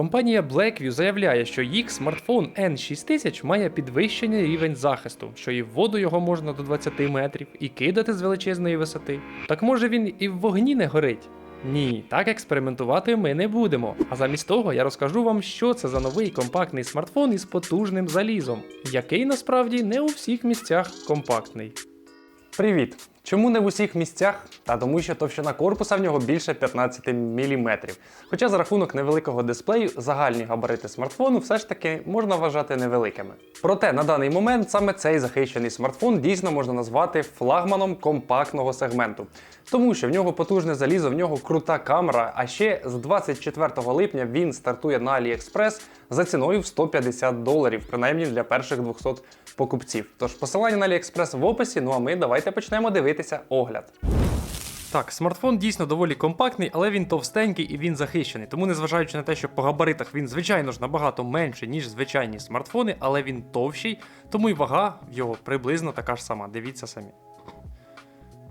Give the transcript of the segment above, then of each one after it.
Компанія Blackview заявляє, що їх смартфон N6000 має підвищений рівень захисту, що і в воду його можна до 20 метрів, і кидати з величезної висоти. Так може він і в вогні не горить? Ні, так експериментувати ми не будемо. А замість того я розкажу вам, що це за новий компактний смартфон із потужним залізом, який насправді не у всіх місцях компактний. Привіт! Чому не в усіх місцях? Та тому, що товщина корпуса в нього більше 15 мм. Хоча за рахунок невеликого дисплею загальні габарити смартфону все ж таки можна вважати невеликими. Проте на даний момент саме цей захищений смартфон дійсно можна назвати флагманом компактного сегменту, тому що в нього потужне залізо, в нього крута камера, а ще з 24 липня він стартує на AliExpress за ціною в 150 доларів, принаймні для перших 200 покупців. Тож посилання на AliExpress в описі. Ну а ми давайте почнемо дивитися огляд. Так, смартфон дійсно доволі компактний, але він товстенький і він захищений. Тому, незважаючи на те, що по габаритах він, звичайно ж, набагато менше, ніж звичайні смартфони, але він товщий, тому і вага його приблизно така ж сама. Дивіться самі.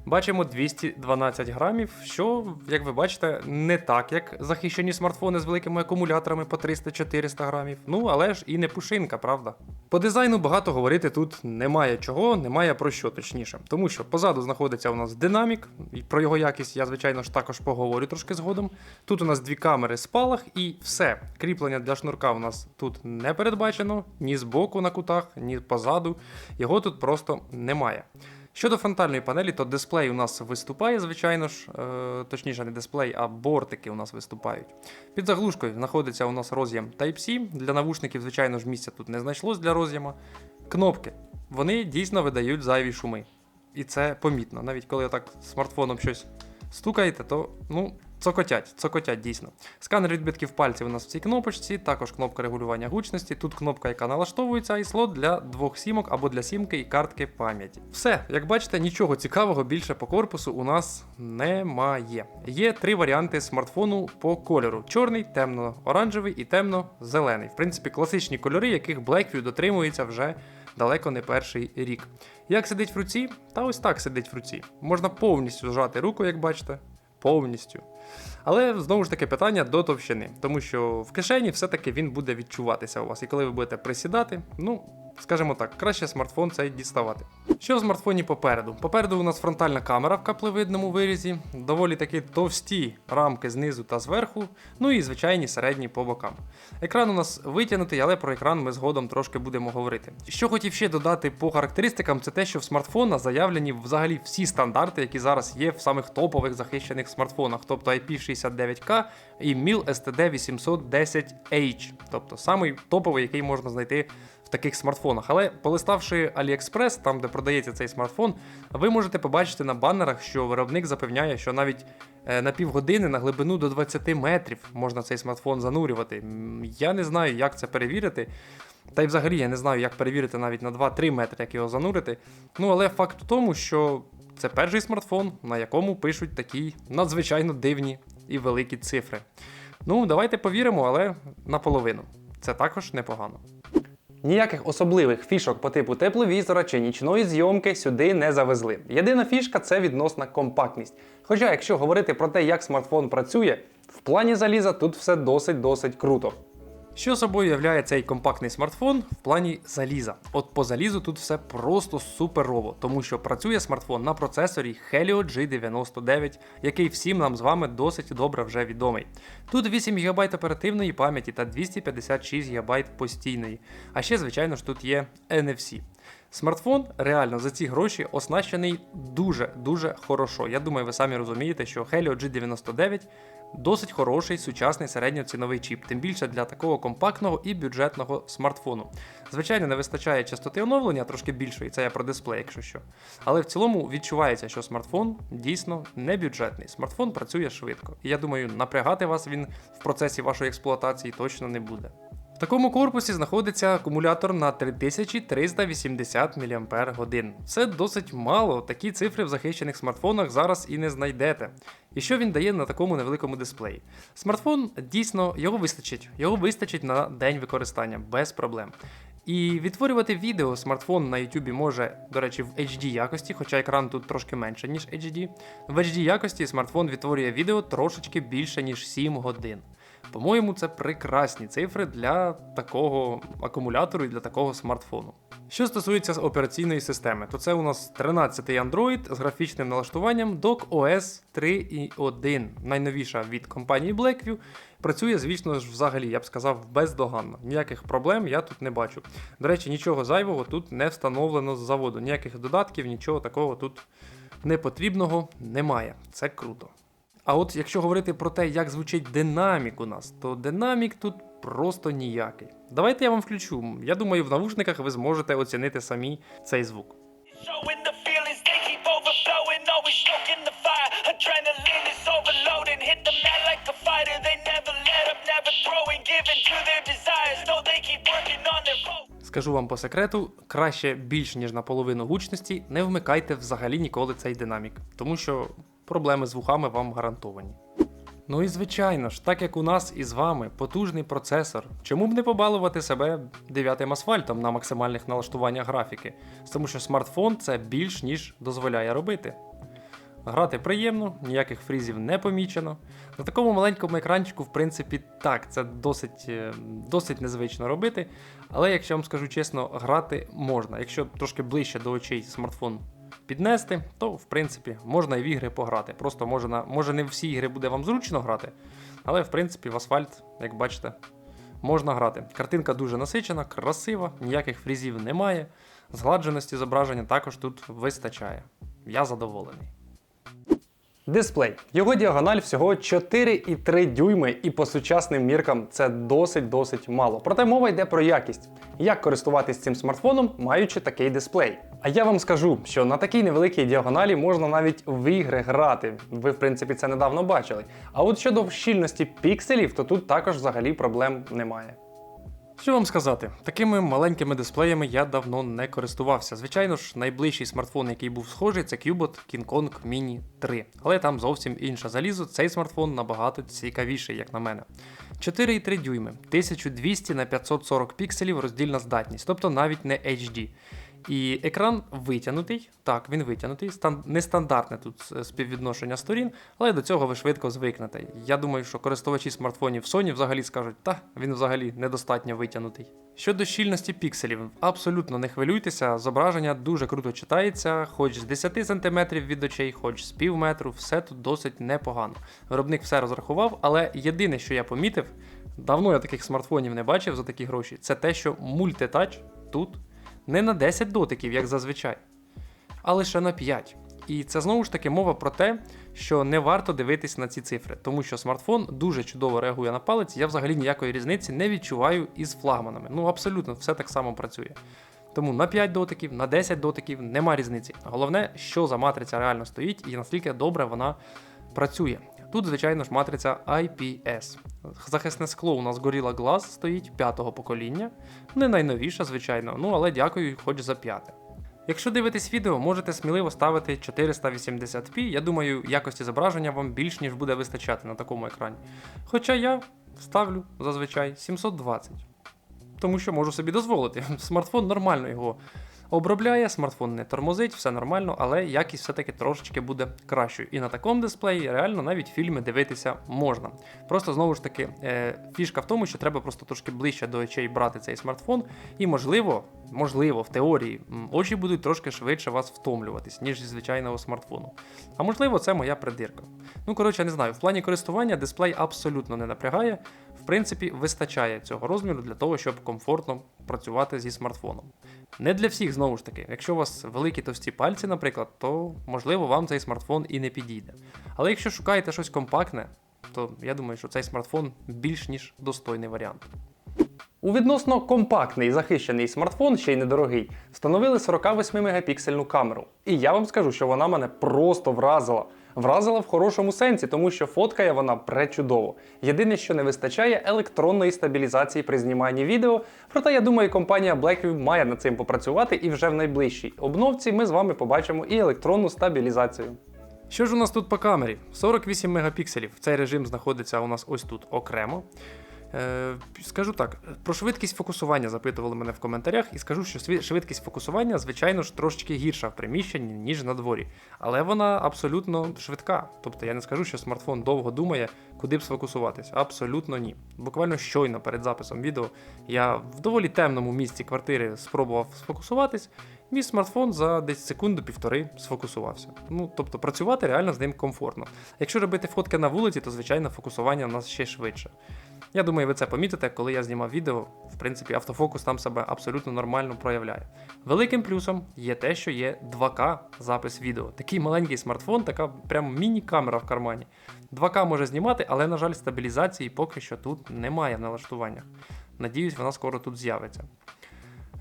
Бачимо 212 грамів, що, як ви бачите, не так, як захищені смартфони з великими акумуляторами по 300-400 грамів. Ну, але ж і не пушинка, правда? По дизайну багато говорити тут немає чого, немає про що точніше. Тому що позаду знаходиться у нас динамік, і про його якість я, звичайно ж, також поговорю трошки згодом. Тут у нас дві камери спалах і все. Кріплення для шнурка у нас тут не передбачено, ні з боку на кутах, ні позаду. Його тут просто немає. Щодо фронтальної панелі, то дисплей у нас виступає, звичайно ж, е, точніше, не дисплей, а бортики у нас виступають. Під заглушкою знаходиться у нас роз'єм Type-C. Для навушників, звичайно ж, місця тут не знайшлось для роз'єма. Кнопки. Вони дійсно видають зайві шуми. І це помітно. Навіть коли так смартфоном щось стукаєте, то ну, цокотять, цокотять дійсно. Сканер відбитків пальців у нас в цій кнопочці, також кнопка регулювання гучності. Тут кнопка, яка налаштовується, і слот для двох сімок або для сімки і картки пам'яті. Все, як бачите, нічого цікавого більше по корпусу у нас немає. Є три варіанти смартфону по кольору: чорний, темно-оранжевий і темно-зелений. В принципі, класичні кольори, яких Blackview дотримується вже далеко не перший рік. Як сидить в руці? Та ось так сидить в руці. Можна повністю зжати руку, як бачите. Повністю. Але знову ж таки питання до товщини, тому що в кишені все-таки він буде відчуватися у вас. І коли ви будете присідати, ну, скажімо так, краще смартфон цей діставати. Що в смартфоні попереду? Попереду у нас фронтальна камера в каплевидному вирізі, доволі таки товсті рамки знизу та зверху, ну і звичайні середні по бокам. Екран у нас витягнутий, але про екран ми згодом трошки будемо говорити. Що хотів ще додати по характеристикам, це те, що в смартфона заявлені взагалі всі стандарти, які зараз є в самих топових захищених смартфонах, тобто IP69K і MIL STD 810H, тобто самий топовий, який можна знайти таких смартфонах. Але полиставши AliExpress, там де продається цей смартфон, ви можете побачити на банерах, що виробник запевняє, що навіть е, на півгодини на глибину до 20 метрів можна цей смартфон занурювати. Я не знаю, як це перевірити. Та й взагалі я не знаю, як перевірити навіть на 2-3 метри, як його занурити. Ну але факт в тому, що це перший смартфон, на якому пишуть такі надзвичайно дивні і великі цифри. Ну, давайте повіримо, але наполовину. Це також непогано. Ніяких особливих фішок по типу тепловізора чи нічної зйомки сюди не завезли. Єдина фішка це відносна компактність. Хоча, якщо говорити про те, як смартфон працює, в плані заліза тут все досить-досить круто. Що собою являє цей компактний смартфон в плані заліза? От по залізу тут все просто суперово, тому що працює смартфон на процесорі Helio G99, який всім нам з вами досить добре вже відомий. Тут 8 ГБ оперативної пам'яті та 256 ГБ постійної. А ще, звичайно ж, тут є NFC. Смартфон реально за ці гроші оснащений дуже-дуже хорошо. Я думаю, ви самі розумієте, що Helio G99 досить хороший сучасний середньоціновий чіп, тим більше для такого компактного і бюджетного смартфону. Звичайно, не вистачає частоти оновлення трошки більшої, це я про дисплей, якщо що. Але в цілому відчувається, що смартфон дійсно не бюджетний. Смартфон працює швидко. І я думаю, напрягати вас він в процесі вашої експлуатації точно не буде. Такому корпусі знаходиться акумулятор на 3380 мАч. Це досить мало, такі цифри в захищених смартфонах зараз і не знайдете. І що він дає на такому невеликому дисплеї? Смартфон дійсно його вистачить, його вистачить на день використання без проблем. І відтворювати відео смартфон на YouTube може, до речі, в HD якості, хоча екран тут трошки менше, ніж HD. В HD якості смартфон відтворює відео трошечки більше, ніж 7 годин. По-моєму, це прекрасні цифри для такого акумулятору і для такого смартфону. Що стосується операційної системи, то це у нас 13-й Android з графічним налаштуванням DocOS 3.1, найновіша від компанії Blackview. Працює, звісно ж, взагалі, я б сказав, бездоганно. Ніяких проблем я тут не бачу. До речі, нічого зайвого тут не встановлено з заводу, ніяких додатків, нічого такого тут непотрібного немає. Це круто. А от якщо говорити про те, як звучить динамік у нас, то динамік тут просто ніякий. Давайте я вам включу. Я думаю, в навушниках ви зможете оцінити самі цей звук. Скажу вам по секрету, краще більш ніж наполовину гучності не вмикайте взагалі ніколи цей динамік, тому що проблеми з вухами вам гарантовані. Ну і звичайно ж, так як у нас із вами потужний процесор, чому б не побалувати себе дев'ятим асфальтом на максимальних налаштуваннях графіки, тому що смартфон це більш ніж дозволяє робити. Грати приємно, ніяких фрізів не помічено. На такому маленькому екранчику, в принципі, так, це досить, е, досить незвично робити. Але якщо вам скажу чесно, грати можна. Якщо трошки ближче до очей смартфон піднести, то в принципі можна і в ігри пограти. Просто може, на, може не в всі ігри буде вам зручно грати, але в принципі в асфальт, як бачите, можна грати. Картинка дуже насичена, красива, ніяких фрізів немає. Згладженості зображення також тут вистачає. Я задоволений. Дисплей. Його діагональ всього 4,3 дюйми, і по сучасним міркам це досить-досить мало. Проте мова йде про якість. Як користуватись цим смартфоном, маючи такий дисплей? А я вам скажу, що на такій невеликій діагоналі можна навіть в ігри грати. Ви, в принципі, це недавно бачили. А от щодо щільності пікселів, то тут також взагалі проблем немає. Що вам сказати, такими маленькими дисплеями я давно не користувався. Звичайно ж, найближчий смартфон, який був схожий, це Cubot King Kong Mini 3. Але там зовсім інше залізо. Цей смартфон набагато цікавіший, як на мене. 4,3 дюйми, 1200 на 540 пікселів роздільна здатність, тобто навіть не HD. І екран витягнутий, так, він витягнутий, стан... нестандартне тут е, співвідношення сторін, але до цього ви швидко звикнете. Я думаю, що користувачі смартфонів Sony взагалі скажуть, та він взагалі недостатньо витягнутий. Щодо щільності пікселів, абсолютно не хвилюйтеся, зображення дуже круто читається, хоч з 10 см від очей, хоч з пів метру, все тут досить непогано. Виробник все розрахував, але єдине, що я помітив, давно я таких смартфонів не бачив за такі гроші, це те, що мультитач тут не на 10 дотиків, як зазвичай, а лише на 5. І це знову ж таки мова про те, що не варто дивитись на ці цифри, тому що смартфон дуже чудово реагує на палець. Я взагалі ніякої різниці не відчуваю із флагманами. Ну абсолютно все так само працює. Тому на 5 дотиків, на 10 дотиків нема різниці. Головне, що за матриця реально стоїть і наскільки добре вона працює. Тут, звичайно ж, матриця IPS. Захисне скло у нас Gorilla Glass стоїть п'ятого покоління. Не найновіше, звичайно, ну але дякую хоч за п'яте. Якщо дивитесь відео, можете сміливо ставити 480p. Я думаю, якості зображення вам більш ніж буде вистачати на такому екрані. Хоча я ставлю зазвичай 720. Тому що можу собі дозволити. Смартфон нормально його обробляє, смартфон не тормозить, все нормально, але якість все-таки трошечки буде кращою. І на такому дисплеї реально навіть фільми дивитися можна. Просто знову ж таки, е, фішка в тому, що треба просто трошки ближче до очей брати цей смартфон, і можливо, можливо, в теорії очі будуть трошки швидше вас втомлюватись, ніж зі звичайного смартфону. А можливо, це моя придирка. Ну, коротше, не знаю, в плані користування дисплей абсолютно не напрягає. В принципі, вистачає цього розміру для того, щоб комфортно працювати зі смартфоном. Не для всіх, знову ж таки. Якщо у вас великі товсті пальці, наприклад, то можливо вам цей смартфон і не підійде. Але якщо шукаєте щось компактне, то я думаю, що цей смартфон більш ніж достойний варіант. У відносно компактний захищений смартфон, ще й недорогий, встановили 48-мегапіксельну камеру. І я вам скажу, що вона мене просто вразила. Вразила в хорошому сенсі, тому що фоткає вона пречудово. Єдине, що не вистачає електронної стабілізації при зніманні відео. Проте я думаю, компанія Blackview має над цим попрацювати, і вже в найближчій обновці ми з вами побачимо і електронну стабілізацію. Що ж у нас тут по камері? 48 мегапікселів. Цей режим знаходиться у нас ось тут окремо. Е, скажу так, про швидкість фокусування запитували мене в коментарях, і скажу, що швидкість фокусування, звичайно ж, трошечки гірша в приміщенні, ніж на дворі. Але вона абсолютно швидка. Тобто я не скажу, що смартфон довго думає, куди б сфокусуватись. Абсолютно ні. Буквально щойно перед записом відео я в доволі темному місці квартири спробував сфокусуватись. Мій смартфон за десь секунду-півтори сфокусувався. Ну, тобто працювати реально з ним комфортно. Якщо робити фотки на вулиці, то звичайно фокусування у нас ще швидше. Я думаю, ви це помітите, коли я знімав відео. В принципі, автофокус там себе абсолютно нормально проявляє. Великим плюсом є те, що є 2К запис відео. Такий маленький смартфон, така прям міні-камера в кармані. 2К може знімати, але, на жаль, стабілізації поки що тут немає в налаштуваннях. Надіюсь, вона скоро тут з'явиться.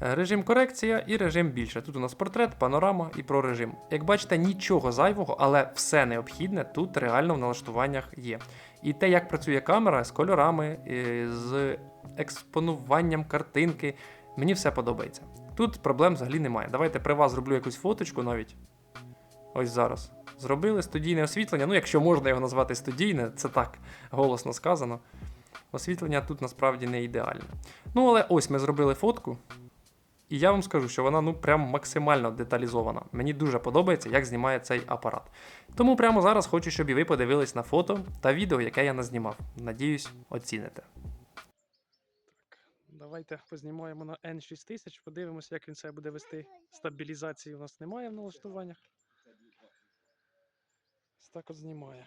Е, Режим корекція і режим більше. Тут у нас портрет, панорама і про режим. Як бачите, нічого зайвого, але все необхідне тут реально в налаштуваннях є. І те, як працює камера з кольорами, е, з експонуванням картинки, мені все подобається. Тут проблем взагалі немає. Давайте при вас зроблю якусь фоточку навіть. Ось зараз. Зробили студійне освітлення. Ну, якщо можна його назвати студійне, це так голосно сказано. Освітлення тут насправді не ідеальне. Ну, але ось ми зробили фотку. І я вам скажу, що вона ну прям максимально деталізована. Мені дуже подобається, як знімає цей апарат. Тому прямо зараз хочу, щоб і ви подивились на фото та відео, яке я назнімав. Надіюсь, оціните. Так, Давайте познімаємо на N6000, подивимося, як він себе буде вести. Стабілізації у нас немає в налаштуваннях. Ось так от знімає.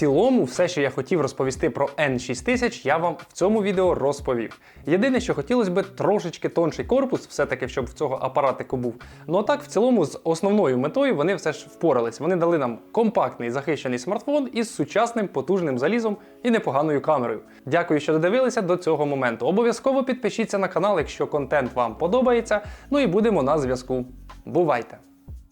цілому, все, що я хотів розповісти про N6000, я вам в цьому відео розповів. Єдине, що хотілося б трошечки тонший корпус, все-таки, щоб в цього апаратику був. Ну а так, в цілому, з основною метою вони все ж впорались. Вони дали нам компактний захищений смартфон із сучасним потужним залізом і непоганою камерою. Дякую, що додивилися до цього моменту. Обов'язково підпишіться на канал, якщо контент вам подобається. Ну і будемо на зв'язку. Бувайте!